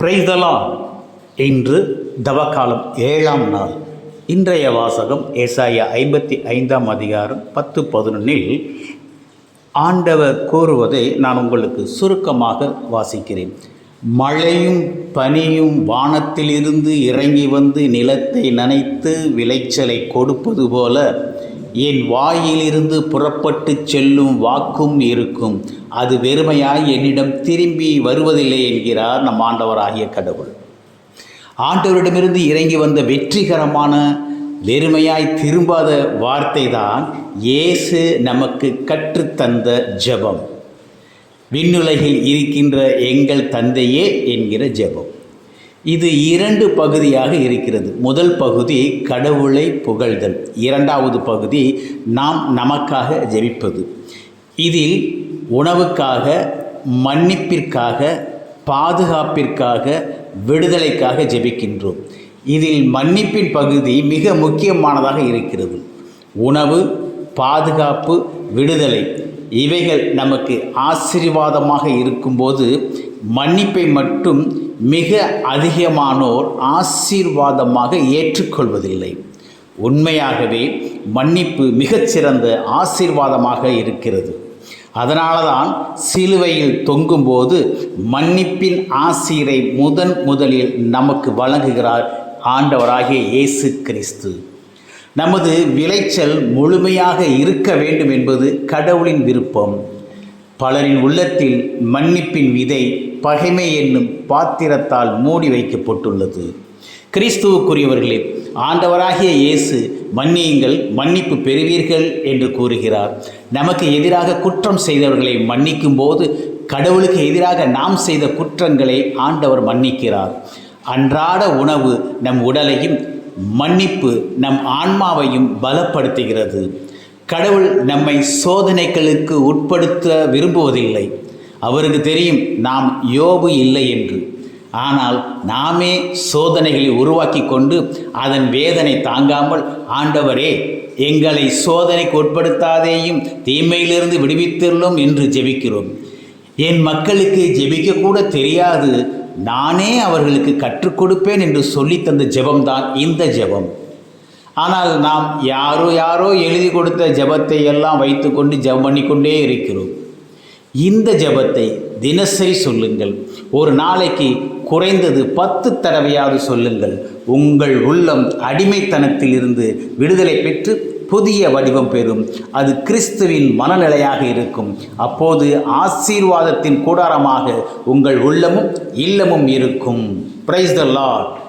பிரைதலாம் இன்று தவக்காலம் ஏழாம் நாள். இன்றைய வாசகம் ஏசாயா ஐம்பத்தி ஐந்தாம் அதிகாரம் பத்து பதினொன்னில் ஆண்டவர் கூறுவதை நான் உங்களுக்கு சுருக்கமாக வாசிக்கிறேன். மழையும் பனியும் வானத்திலிருந்து இறங்கி வந்து நிலத்தை நனைத்து விளைச்சலை கொடுப்பது போல என் வாயிலிருந்து புறப்பட்டு செல்லும் வாக்கும் இருக்கும். அது வெறுமையாய் என்னிடம் திரும்பி வருவதில்லை என்கிறார் நம் ஆண்டவராகிய கடவுள். ஆண்டவரிடமிருந்து இறங்கி வந்த வெற்றிகரமான வெறுமையாய் திரும்பாத வார்த்தை தான் இயேசு நமக்கு கற்றுத்தந்த ஜெபம். விண்ணுலகில் இருக்கின்ற எங்கள் தந்தையே என்கிற ஜெபம். இது இரண்டு பகுதியாக இருக்கிறது. முதல் பகுதி கடவுளை புகழ்தல். இரண்டாவது பகுதி நாம் நமக்காக ஜெபிப்பது. இதில் உணவுக்காக மன்னிப்பிற்காக பாதுகாப்பிற்காக விடுதலைக்காக ஜெபிக்கின்றோம். இதில் மன்னிப்பின் பகுதி மிக முக்கியமானதாக இருக்கிறது. உணவு பாதுகாப்பு விடுதலை இவைகள் நமக்கு ஆசீர்வாதமாக இருக்கும்போது மன்னிப்பை மட்டும் மிக அதிகமானோர் ஆசீர்வாதமாக ஏற்றுக்கொள்வதில்லை. உண்மையாகவே மன்னிப்பு மிகச்சிறந்த ஆசீர்வாதமாக இருக்கிறது. அதனால தான் சிலுவையில் தொங்கும்போது மன்னிப்பின் ஆசீரை முதன் முதலில் நமக்கு வழங்குகிறார் ஆண்டவராகிய இயேசு கிறிஸ்து. நமது விளைச்சல் முழுமையாக இருக்க வேண்டும் என்பது கடவுளின் விருப்பம். பலரின் உள்ளத்தில் மன்னிப்பின் விதை பகைமை என்னும் பாத்திரத்தால் மூடி வைக்கப்பட்டுள்ளது. கிறிஸ்துவுக்குரியவர்களே ஆண்டவராகிய இயேசு மன்னியுங்கள் மன்னிப்பு பெறுவீர்கள் என்று கூறுகிறார். நமக்கு எதிராக குற்றம் செய்தவர்களை மன்னிக்கும் போது கடவுளுக்கு எதிராக நாம் செய்த குற்றங்களை ஆண்டவர் மன்னிக்கிறார். அன்றாட உணவு நம் உடலையும் மன்னிப்பு நம் ஆன்மாவையும் பலப்படுத்துகிறது. கடவுள் நம்மை சோதனைகளுக்கு உட்படுத்த விரும்புவதில்லை. அவருக்கு தெரியும் நாம் யோபு இல்லை என்று. ஆனால் நாமே சோதனைகளை உருவாக்கி கொண்டு அதன் வேதனை தாங்காமல் ஆண்டவரே எங்களை சோதனைக்கு உட்படுத்தாதேயும் தீமையிலிருந்து விடுவித்துள்ளோம் என்று ஜெபிக்கிறோம். என் மக்களுக்கு ஜெபிக்கக்கூட தெரியாது நானே அவர்களுக்கு கற்றுக் கொடுப்பேன் என்று சொல்லி தந்த ஜெபம்தான் இந்த ஜெபம். ஆனால் நாம் யாரோ யாரோ எழுதி கொடுத்த ஜெபத்தை எல்லாம் வைத்துக்கொண்டு ஜெபம் பண்ணிக்கொண்டே இருக்கிறோம். இந்த ஜெபத்தை தினசரி சொல்லுங்கள். ஒரு நாளைக்கு குறைந்தது பத்து தடவையாவது சொல்லுங்கள். உங்கள் உள்ளம் அடிமைத்தனத்திலிருந்து விடுதலை பெற்று புதிய வடிவம் பெறும். அது கிறிஸ்துவின் மனநிலையாக இருக்கும். அப்போது ஆசீர்வாதத்தின் கூடாரமாக உங்கள் உள்ளமும் இல்லமும் இருக்கும். Praise the lot